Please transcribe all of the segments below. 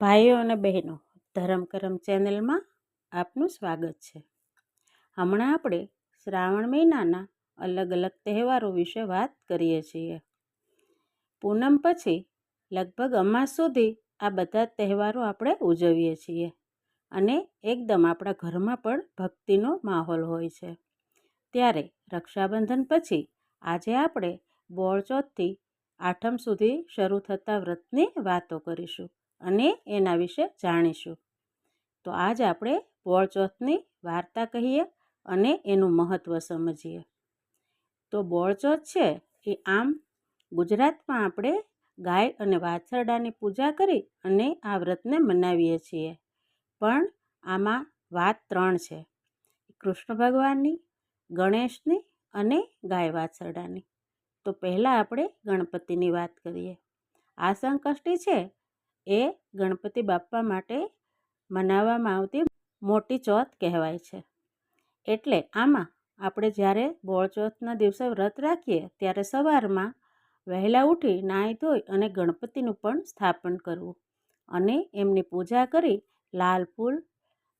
ભાઈઓ અને બહેનો, ધરમ કરમ ચેનલમાં આપનું સ્વાગત છે. હમણાં આપણે શ્રાવણ મહિનાના અલગ અલગ તહેવારો વિશે વાત કરીએ છીએ. પૂનમ પછી લગભગ અમાસ સુધી આ બધા તહેવારો આપણે ઉજવીએ છીએ અને એકદમ આપણા ઘરમાં પણ ભક્તિનો માહોલ હોય છે. ત્યારે રક્ષાબંધન પછી આજે આપણે બોળચોથથી આઠમ સુધી શરૂ થતા વ્રતની વાતો કરીશું. અને એના વિશે જાણીશું. તો આજ આપણે બોળચોથની વાર્તા કહીએ અને એનું મહત્ત્વ સમજીએ. તો બોળચોથ છે એ આમ ગુજરાતમાં આપણે ગાય અને વાછરડાની પૂજા કરી અને આ વ્રતને મનાવીએ છીએ. પણ આમાં વાત ત્રણ છે. કૃષ્ણ ભગવાનની, ગણેશની અને ગાય વાછરડાની. તો પહેલાં આપણે ગણપતિની વાત કરીએ. આ સંકષ્ટી છે એ ગણપતિ બાપ્પા માટે મનાવવામાં આવતી મોટી ચોથ કહેવાય છે. એટલે આમાં આપણે જ્યારે બોળચોથના દિવસે વ્રત રાખીએ, ત્યારે સવારમાં વહેલા ઉઠી નાહી ધોઈ અને ગણપતિનું પણ સ્થાપન કરવું અને એમની પૂજા કરી લાલ ફૂલ,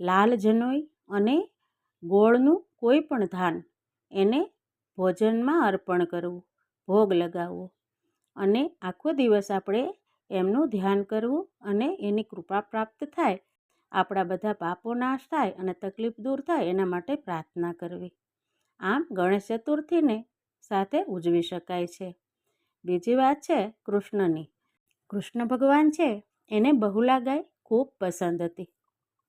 લાલ જનોઈ અને ગોળનું કોઈ પણ ધાન એને ભોજનમાં અર્પણ કરવું, ભોગ લગાવવો અને આખો દિવસ આપણે એમનું ધ્યાન કરવું અને એની કૃપા પ્રાપ્ત થાય. આપણા બધા પાપો નાશ થાય અને તકલીફ દૂર થાય એના માટે પ્રાર્થના કરવી. આમ ગણેશ ચતુર્થીને સાથે ઉજવી શકાય છે. બીજી વાત છે કૃષ્ણની. કૃષ્ણ ભગવાન છે એને બહુલા ગાય ખૂબ પસંદ હતી.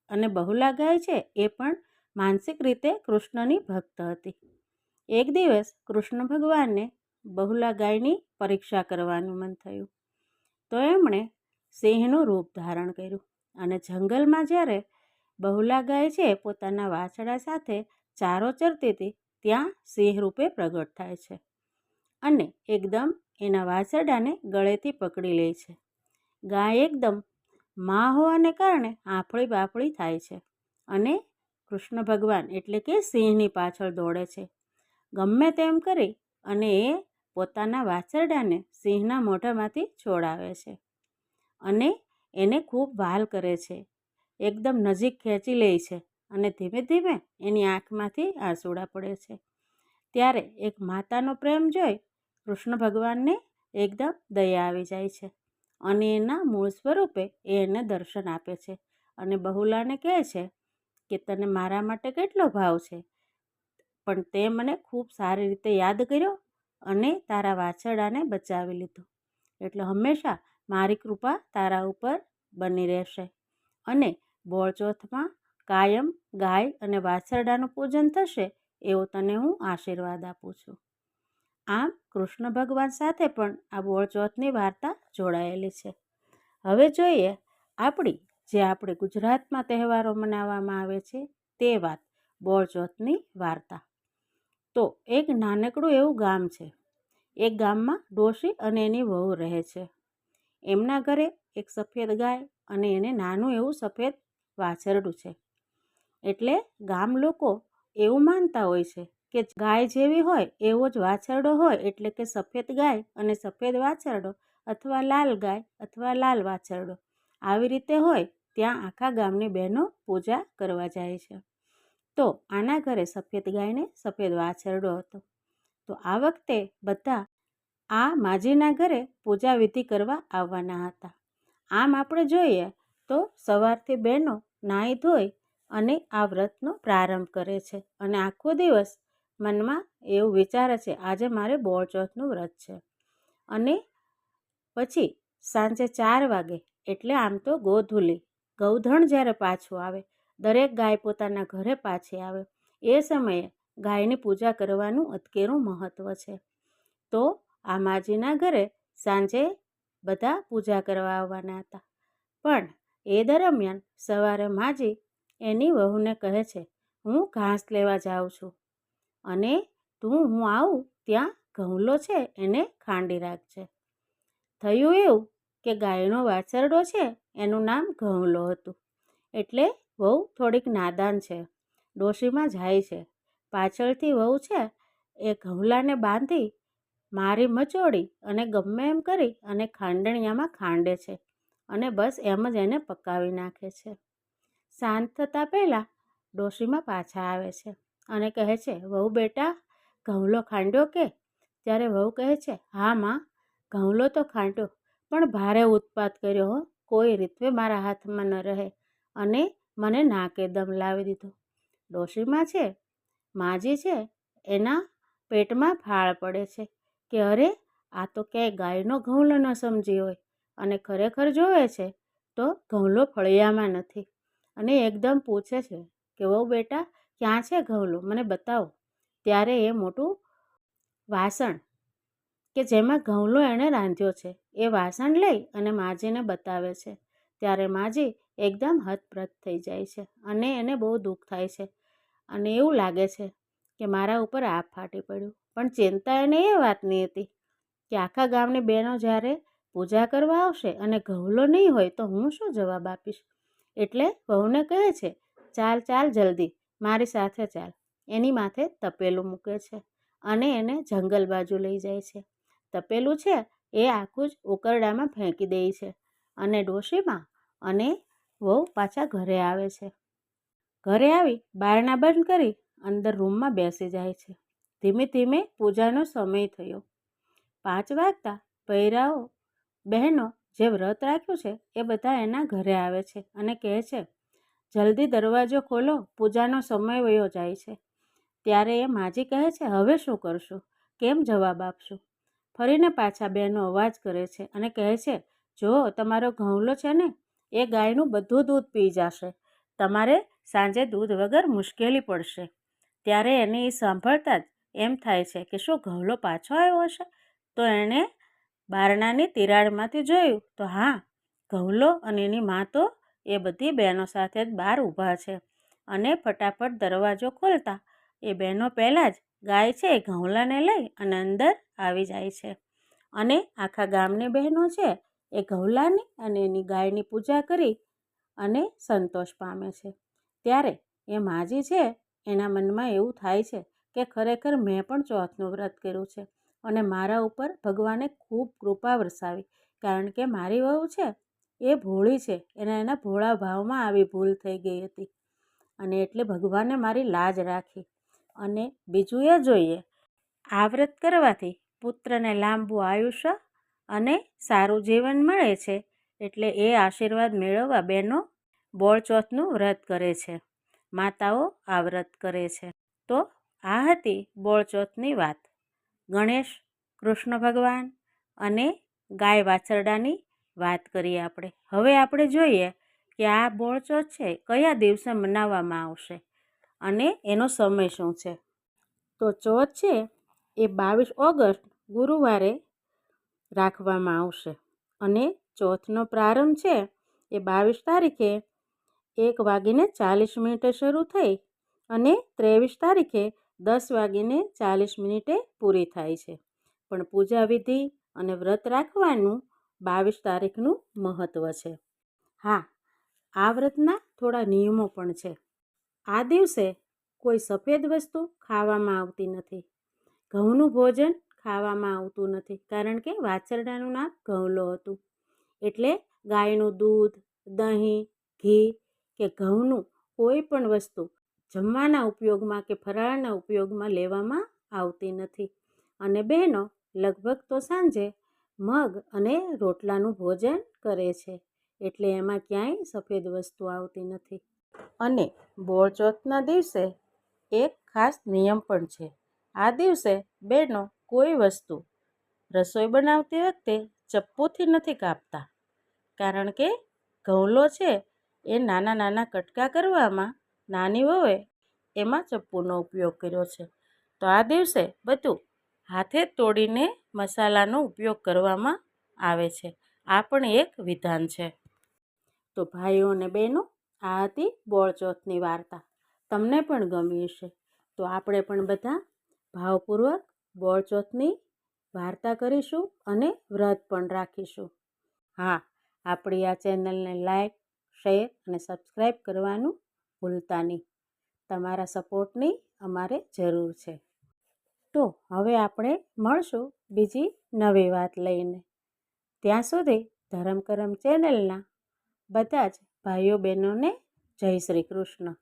અને બહુલા ગાય છે એ પણ માનસિક રીતે કૃષ્ણની ભક્ત હતી. એક દિવસ કૃષ્ણ ભગવાનને બહુલા ગાયની પરીક્ષા કરવાનું મન થયું. તો એમણે સિંહનું રૂપ ધારણ કર્યું અને જંગલમાં જ્યારે બહુલા ગાય છે પોતાના વાછડા સાથે ચારો ચરતી હતી, ત્યાં સિંહ રૂપે પ્રગટ થાય છે અને એકદમ એના વાછરડાને ગળેથી પકડી લે છે. ગાય એકદમ મા હોવાને કારણે આફળી બાફળી થાય છે અને કૃષ્ણ ભગવાન એટલે કે સિંહની પાછળ દોડે છે. ગમે તેમ કરી અને એ પોતાના વાછરડાને સિંહના મોઢામાંથી છોડાવે છે અને એને ખૂબ વાલ કરે છે. એકદમ નજીક ખેંચી લે છે અને ધીમે ધીમે એની આંખમાંથી આંસુડા પડે છે. ત્યારે એક માતાનો પ્રેમ જોઈ કૃષ્ણ ભગવાનને એકદમ દયા આવી જાય છે અને એના મૂળ સ્વરૂપે એ એને દર્શન આપે છે અને બહુલાને કહે છે કે, તને મારા માટે કેટલો ભાવ છે? પણ તે મને ખૂબ સારી રીતે યાદ કર્યો અને તારા વાછરડાને બચાવી લીધો. એટલે હંમેશા મારી કૃપા તારા ઉપર બની રહેશે. અને બોળચોથમાં કાયમ ગાય અને વાછરડાનું પૂજન થશે એવો તને હું આશીર્વાદ આપું છું. આમ કૃષ્ણ ભગવાન સાથે પણ આ બોળચોથની વાર્તા જોડાયેલી છે. હવે જોઈએ આપણી જે આપણે ગુજરાતમાં તહેવારો મનાવવામાં આવે છે તે વાત બોળચોથની વાર્તા. તો એક નાનકડું એવું ગામ છે. એક ગામમાં ડોશી અને એની વહુ રહે છે. એમના ઘરે એક સફેદ ગાય અને એને નાનું એવું સફેદ વાછરડું છે. એટલે ગામ લોકો એવું માનતા હોય છે કે ગાય જેવી હોય એવો જ વાછરડો હોય એટલે કે સફેદ ગાય અને સફેદ વાછરડો અથવા લાલ ગાય અથવા લાલ વાછરડો. આવી રીતે હોય ત્યાં આખા ગામની બહેનો પૂજા કરવા જાય છે. તો આના ઘરે સફેદ ગાયને સફેદ વાછરડો હતો. તો આ વખતે બધા આ માજીના ઘરે પૂજા વિધિ કરવા આવવાના હતા. આમ આપણે જોઈએ તો સવારથી બહેનો નાહી ધોઈ અને આ વ્રતનો પ્રારંભ કરે છે અને આખો દિવસ મનમાં એવું વિચારે છે, આજે મારે બોળચોથનું વ્રત છે. અને પછી સાંજે ચાર વાગે, એટલે આમ તો ગોધૂલી, ગૌધણ જ્યારે પાછું આવે દરેક ગાય પોતાના ઘરે પાછી આવે. એ સમયે ગાયની પૂજા કરવાનું અતકેરું મહત્ત્વ છે. તો આ માજીના ઘરે સાંજે બધા પૂજા કરવા આવવાના હતા. પણ એ દરમિયાન સવારે માજી એની વહુને કહે છે, હું ઘાસ લેવા જાઉં છું. અને તું હું આવું ત્યાં ઘઉંલો છે, એને ખાંડી રાખજે. થયું એવું કે ગાયનો વાછરડો છે, એનું નામ ઘઉંલો હતું. એટલે વહુ થોડીક નાદાન છે, ડોશીમાં જાય છે. પાછળથી વહુ છે, એ ઘઉલાને બાંધી મારી મચોડી અને ગમે એમ કરી અને ખાંડણિયામાં ખાંડે છે અને બસ એમ જ એને પકાવી નાખે છે. શાંત થતાં પહેલાં ડોશીમાં પાછા આવે છે અને કહે છે, વહુ બેટા, ઘઉંલો ખાંડ્યો કે? ત્યારે વહુ કહે છે, હા માં, ઘઉંલો તો ખાંડ્યો, પણ ભારે ઉત્પાત કર્યો હો, કોઈ રીતવે મારા હાથમાં ન રહે અને મને નાકે દમ લાવી દીધો. ડોશીમાં છે, માજી છે, એના પેટમાં ફાળ પડે છે કે અરે, આ તો ક્યાંય ગાયનો ઘઉંલો ન સમજી હોય અને ખરેખર જોવે છે તો ઘઉંલો ફળિયામાં નથી. અને એકદમ પૂછે છે કે, વહુ બેટા, ક્યાં છે ઘઉંલો? મને બતાવો. ત્યારે એ મોટું વાસણ કે જેમાં ઘઉંલો એણે રાંધ્યો છે એ વાસણ લઈ અને માજીને બતાવે છે. ત્યારે માજી એકદમ હતપ્રત થઈ જાય છે અને એને બહુ દુઃખ થાય છે. અને એવું લાગે છે કે મારા ઉપર આ ફાટી પડ્યું. પણ ચિંતા એને એ વાતની હતી કે આખા ગામની બહેનો જ્યારે પૂજા કરવા આવશે અને ઘવલો નહીં હોય તો હું શું જવાબ આપીશ? એટલે વહુને કહે છે, ચાલ ચાલ જલ્દી, મારી સાથે ચાલ. એની માથે તપેલું મૂકે છે અને એને જંગલ બાજુ લઈ જાય છે. તપેલું છે એ આખું જ ઉકરડામાં ફેંકી દે છે અને ડોશીમાં અને વહુ પાછા ઘરે આવે છે. ઘરે આવી બારણા બંધ કરી અંદર રૂમમાં બેસી જાય છે. ધીમે ધીમે પૂજાનો સમય થયો. પાંચ વાગતા પૈરાઓ બહેનો જે વ્રત રાખ્યું છે એ બધા એના ઘરે આવે છે અને કહે છે, જલ્દી દરવાજો ખોલો, પૂજાનો સમય વયો જાય છે. ત્યારે એ માજી કહે છે, હવે શું કરશું? કેમ જવાબ આપશું? ફરીને પાછા બહેનો અવાજ કરે છે અને કહે છે, જો, તમારો ઘઉંલો છે ને એ ગાયનું બધું દૂધ પી જશે. તમારે સાંજે દૂધ વગર મુશ્કેલી પડશે. ત્યારે એને એ સાંભળતા જ એમ થાય છે કે શું ઘઉલો પાછો આવ્યો હશે? તો એણે બારણાની તિરાડમાંથી જોયું, તો હા, ઘઉલો અને એની મા તો એ બધી બહેનો સાથે જ બહાર ઊભા છે અને ફટાફટ દરવાજો ખોલતા. એ બહેનો પહેલાં જ ગાય છે એ ઘઉંલાને લઈ અને અંદર આવી જાય છે. અને આખા ગામની બહેનો છે એ ઘઉંલાની અને એની ગાયની પૂજા કરી અને સંતોષ પામે છે. ત્યારે એ માજી છે, એના મનમાં એવું થાય છે કે ખરેખર મેં પણ ચોથનું વ્રત કર્યું છે અને મારા ઉપર ભગવાને ખૂબ કૃપા વરસાવી. કારણ કે મારી વહુ છે, એ ભોળી છે, એના એના ભોળા ભાવમાં આવી ભૂલ થઈ ગઈ હતી અને એટલે ભગવાને મારી લાજ રાખી. અને બીજું એ જોઈએ, આ વ્રત કરવાથી પુત્રને લાંબુ આયુષ્ય અને સારું જીવન મળે છે, એટલે એ આશીર્વાદ મેળવવા બહેનો બોળચોથનું વ્રત કરે છે, માતાઓ આ વ્રત કરે છે. તો આ હતી બોળચોથની વાત. ગણેશ, કૃષ્ણ ભગવાન અને ગાય વાછરડાની વાત કરીએ આપણે. હવે આપણે જોઈએ કે આ બોળચોથ છે કયા દિવસે મનાવવામાં આવશે અને એનો સમય શું છે? તો ચોથ છે એ બાવીસ ઓગસ્ટ ગુરુવારે રાખવામાં આવશે. અને ચોથનો પ્રારંભ છે એ બાવીસ તારીખે, એક વાગીને ચાલીસ મિનિટે શરૂ થઈ અને ત્રેવીસ તારીખે દસ વાગીને ચાલીસ મિનિટે પૂરી થાય છે. પણ પૂજા વિધિ અને વ્રત રાખવાનું બાવીસ તારીખનું મહત્ત્વ છે. હા, આ વ્રતના થોડા નિયમો પણ છે. આ દિવસે કોઈ સફેદ વસ્તુ ખાવામાં આવતી નથી. ઘઉંનું ભોજન ખાવામાં આવતું નથી, કારણ કે વાછરડાનું નામ ઘઉંલો હતું. એટલે ગાયનું દૂધ, દહીં, ઘી કે ઘઉંનું કોઈ પણ વસ્તુ જમવાના ઉપયોગમાં કે ફરાળના ઉપયોગમાં લેવામાં આવતી નથી. અને બહેનો લગભગ તો સાંજે મગ અને રોટલાનું ભોજન કરે છે, એટલે એમાં ક્યાંય સફેદ વસ્તુ આવતી નથી. અને બોળચોથના દિવસે એક ખાસ નિયમ પણ છે. આ દિવસે બહેનો કોઈ વસ્તુ રસોઈ બનાવતી વખતે ચપ્પુથી નથી કાપતા. કારણ કે ઘઉંલો છે એ નાના નાના કટકા કરવામાં નાની વહુએ એમાં ચપ્પુનો ઉપયોગ કર્યો છે. તો આ દિવસે બધું હાથે તોડીને મસાલાનો ઉપયોગ કરવામાં આવે છે. આ પણ એક વિધાન છે. તો ભાઈઓ અને બહેનો, આ હતી બોળચોથની વાર્તા. તમને પણ ગમી હશે. તો આપણે પણ બધા ભાવપૂર્વક બોળચોથની વાર્તા કરીશું અને વ્રત પણ રાખીશું. હા, આપણી આ ચેનલને લાઈક, શેર અને સબસ્ક્રાઈબ કરવાનું ભૂલતા નહીં. તમારા સપોર્ટની અમારે જરૂર છે. તો હવે આપણે મળશું બીજી નવી વાત લઈને. ત્યાં સુધી ધરમ કરમ ચેનલના બધા જ ભાઈઓ બહેનોને જય શ્રી કૃષ્ણ.